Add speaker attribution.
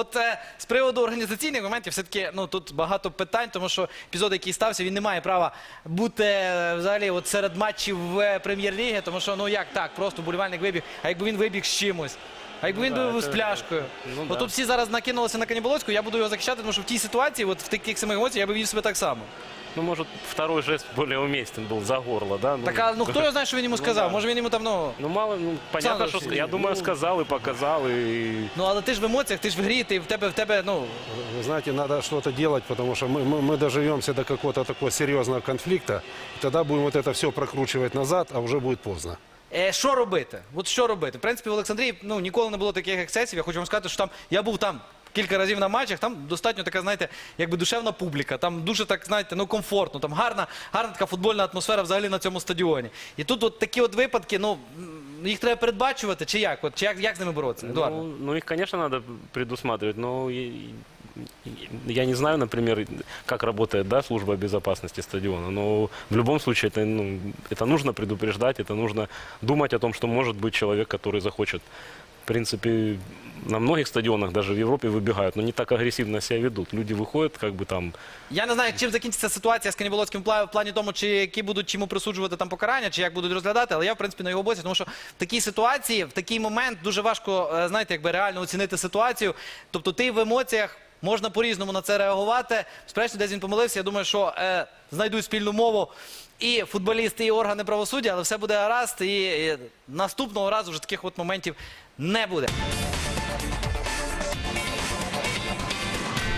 Speaker 1: От з приводу організаційних моментів, все-таки ну тут багато питань, тому що епізод, який стався, він не має права бути е, взагалі от серед матчів в прем'єр-ліги, тому що ну як так, просто болівальник вибіг, а якби він вибіг з чимось. А якби він
Speaker 2: да,
Speaker 1: був з
Speaker 2: це-
Speaker 1: пляшкою.
Speaker 2: ну,
Speaker 1: От
Speaker 2: да.
Speaker 1: тут всі зараз накинулися на Каніболоцьку, я буду його захищати, тому що в тій ситуації, от в таких самих емоціях, я би вів себе так само.
Speaker 2: Ну, может, второй жест более уместен был за горло, да? Ну,
Speaker 1: Так а ну хто його знає, що він йому сказав?
Speaker 2: да.
Speaker 1: Може він йому там ну.
Speaker 2: Ну, мало, ну, понятно, что,
Speaker 1: Алексеевич,
Speaker 2: я думаю,
Speaker 3: ну-
Speaker 2: сказал и показал, и...
Speaker 1: Ну але ти ж в емоціях, ти ж в грі, ти в тебе в тебе, ну
Speaker 3: Вы знаете, надо что-то делать, потому что мы, мы, мы доживемся до какого-то такого серьезного конфликта, и тогда будем вот это все прокручивать назад, а уже будет поздно.
Speaker 1: Е, що робити? От що робити? В принципі, в Олександрії ну, ніколи не було таких ексцесів. Я хочу вам сказати, що там я був там кілька разів на матчах, там достатньо така, знаєте, якби душевна публіка. Там дуже так, знаєте, ну комфортно. Там гарна, гарна така футбольна атмосфера взагалі на цьому стадіоні. І тут от такі от випадки, ну їх треба передбачувати, чи як? От, чи як, як з ними боротися?
Speaker 2: Ну, ну, их, конечно, надо предусматривать, но и- я не знаю, например, как работает да, служба безопасности стадиона, но в любом случае это, ну, это нужно предупреждать, это нужно думать о том, что может быть человек, который захочет. В принципе, на многих стадионах, даже в Европе, выбегают, но не так агрессивно себя ведут. Люди выходят, как бы там
Speaker 1: Я не знаю, чим закінчиться ситуація з Каніболоцьким в плані тому, чи які будуть чому присуджувати там покарання, чи як будуть розглядати, але я в принципі на його боці, тому що в такій ситуації, в такий момент дуже важко, е, знаєте, якби реально оцінити ситуацію. Тобто ти в емоціях. Можна по-різному на це реагувати. Сперечно, десь він помилився. Я думаю, що е, знайдуть спільну мову і футболісти, і органи правосуддя, але все буде гаразд. І, і наступного разу вже таких от моментів не буде.